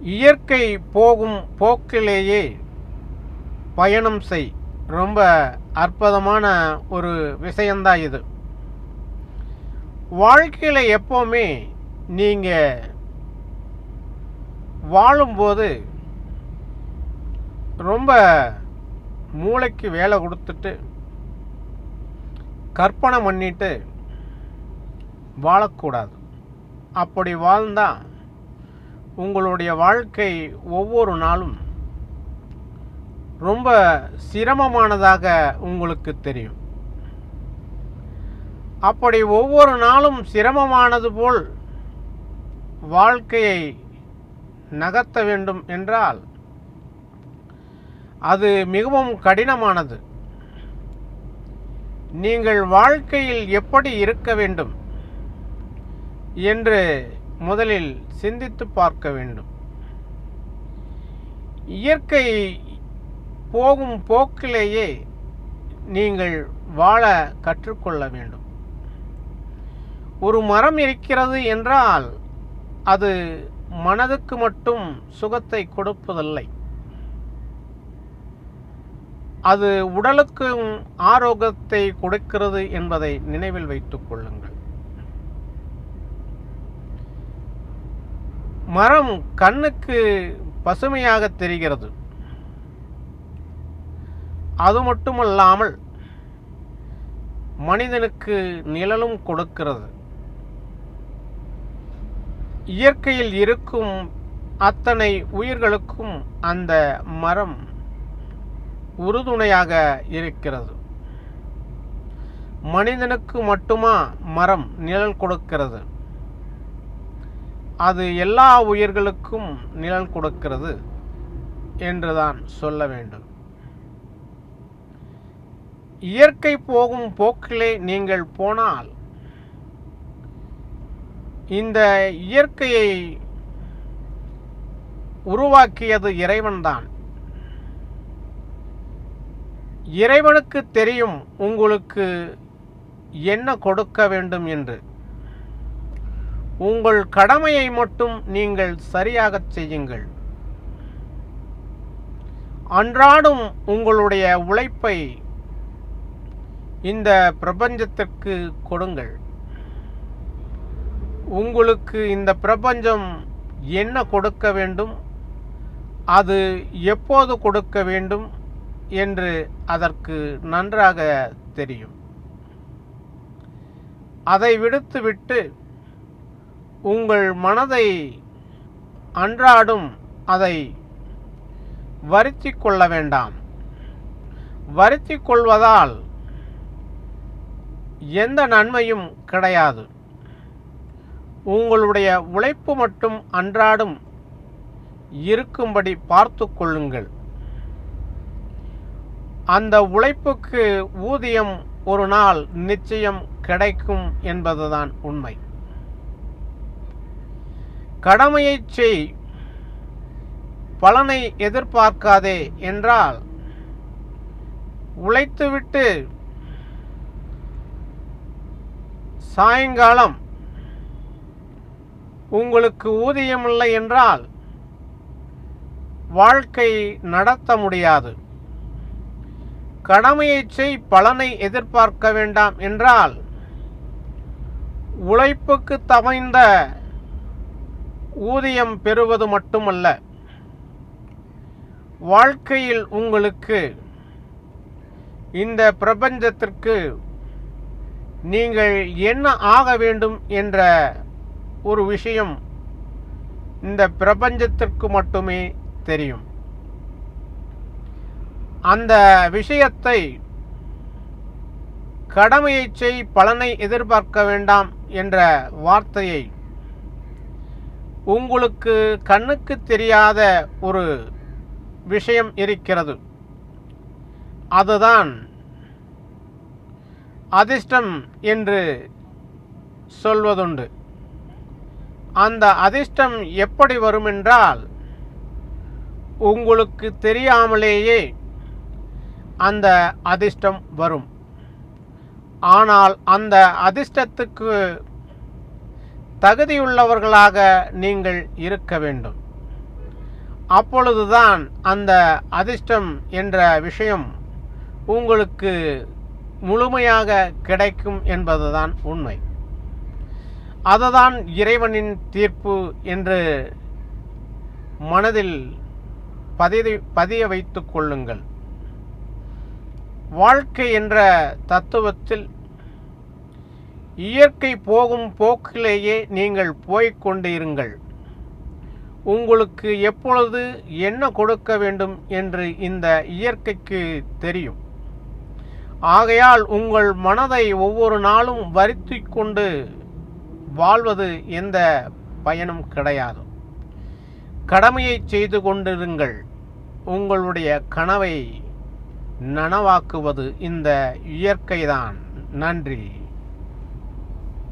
இயற்கை போகும் போக்கிலேயே பயணம் செய். ரொம்ப அற்புதமான ஒரு விஷயந்தான் இது. வாழ்க்கையில் எப்போவுமே நீங்கள் வாழும்போது ரொம்ப மூளைக்கு வேலை கொடுத்துட்டு கற்பனை பண்ணிட்டு வாழக்கூடாது. அப்படி வாழ்ந்தால் உங்களுடைய வாழ்க்கை ஒவ்வொரு நாளும் ரொம்ப சிரமமானதாக உங்களுக்கு தெரியும். அப்படி ஒவ்வொரு நாளும் சிரமமானது போல் வாழ்க்கையை நகர்த்த வேண்டும் என்றால் அது மிகவும் கடினமானது. நீங்கள் வாழ்க்கையில் எப்படி இருக்க வேண்டும் என்று முதலில் சிந்தித்து பார்க்க வேண்டும். இயற்கை போகும் போக்கிலேயே நீங்கள் வாழ கற்றுக்கொள்ள வேண்டும். ஒரு மரம் இருக்கிறது என்றால் அது மனதுக்கு மட்டும் சுகத்தை கொடுப்பதில்லை. அது உடலுக்கும் ஆரோக்கியத்தை கொடுக்கிறது என்பதை நினைவில் வைத்துக் கொள்ளுங்கள். மரம் கண்ணுக்கு பசுமையாக தெரிகிறது. அது மட்டுமல்லாமல் மனிதனுக்கு நிழலும் கொடுக்கிறது. இயற்கையில் இருக்கும் அத்தனை உயிர்களுக்கும் அந்த மரம் உறுதுணையாக இருக்கிறது. மனிதனுக்கு மட்டுமா மரம் நிழல் கொடுக்கிறது? அது எல்லா உயிர்களுக்கும் நிழல் கொடுக்கிறது என்றுதான் சொல்ல வேண்டும். இயற்கை போகும் போக்கிலே நீங்கள் போனால் இந்த இயற்கையை உருவாக்கியது இறைவன்தான். இறைவனுக்கு தெரியும் உங்களுக்கு என்ன கொடுக்க வேண்டும் என்று. உங்கள் கடமையை மட்டும் நீங்கள் சரியாகச் செய்யுங்கள். அன்றாடும் உங்களுடைய உழைப்பை இந்த பிரபஞ்சத்திற்கு கொடுங்கள். உங்களுக்கு இந்த பிரபஞ்சம் என்ன கொடுக்க வேண்டும்? அது எப்போது கொடுக்க வேண்டும் என்று அதற்கு நன்றாக தெரியும். அதை விடுத்துவிட்டு உங்கள் மனதை அன்றாடும் அதை வருத்தி கொள்ள வேண்டாம். வருத்தி கொள்வதால் எந்த நன்மையும் கிடையாது. உங்களுடைய உழைப்பு மட்டும் அன்றாடும் இருக்கும்படி பார்த்து கொள்ளுங்கள். அந்த உழைப்புக்கு ஊதியம் ஒரு நாள் நிச்சயம் கிடைக்கும் என்பதுதான் உண்மை. கடமையை செய். பலனை எதிர்பார்க்காதே என்றால் உழைத்துவிட்டு சாயங்காலம் உங்களுக்கு ஊதியமில்லை என்றால் வாழ்க்கை நடத்த முடியாது. கடமையை செய் பலனை எதிர்பார்க்க வேண்டாம் என்றால் உழைப்புக்கு தமைந்த ஊதியம் பெறுவது மட்டுமல்ல வாழ்க்கையில் உங்களுக்கு இந்த பிரபஞ்சத்திற்கு நீங்கள் என்ன ஆக வேண்டும் என்ற ஒரு விஷயம் இந்த பிரபஞ்சத்திற்கு மட்டுமே தெரியும். அந்த விஷயத்தை கடமையை செய் பலனை எதிர்பார்க்க வேண்டாம் என்ற வார்த்தையை உங்களுக்கு கண்ணுக்கு தெரியாத ஒரு விஷயம் இருக்கிறது. அதுதான் அதிர்ஷ்டம் என்று சொல்வதுண்டு. அந்த அதிர்ஷ்டம் எப்படி வருமென்றால் உங்களுக்கு தெரியாமலேயே அந்த அதிர்ஷ்டம் வரும். ஆனால் அந்த அதிர்ஷ்டத்துக்கு தகுதியுள்ளவர்களாக நீங்கள் இருக்க வேண்டும். அப்பொழுதுதான் அந்த அதிர்ஷ்டம் என்ற விஷயம் உங்களுக்கு முழுமையாக கிடைக்கும் என்பதுதான் உண்மை. அதுதான் இறைவனின் தீர்ப்பு என்று மனதில் பதிய பதிய வைத்து கொள்ளுங்கள். வாழ்க்கை என்ற தத்துவத்தில் இயற்கை போகும் போக்கிலேயே நீங்கள் போய்க் இருங்கள் உங்களுக்கு எப்பொழுது என்ன கொடுக்க வேண்டும் என்று இந்த இயற்கைக்கு தெரியும். ஆகையால் உங்கள் மனதை ஒவ்வொரு நாளும் வருத்தி கொண்டு வாழ்வது எந்த பயனும் கிடையாது. கடமையை செய்து கொண்டிருங்கள். உங்களுடைய கனவை நனவாக்குவது இந்த இயற்கைதான். நன்றி.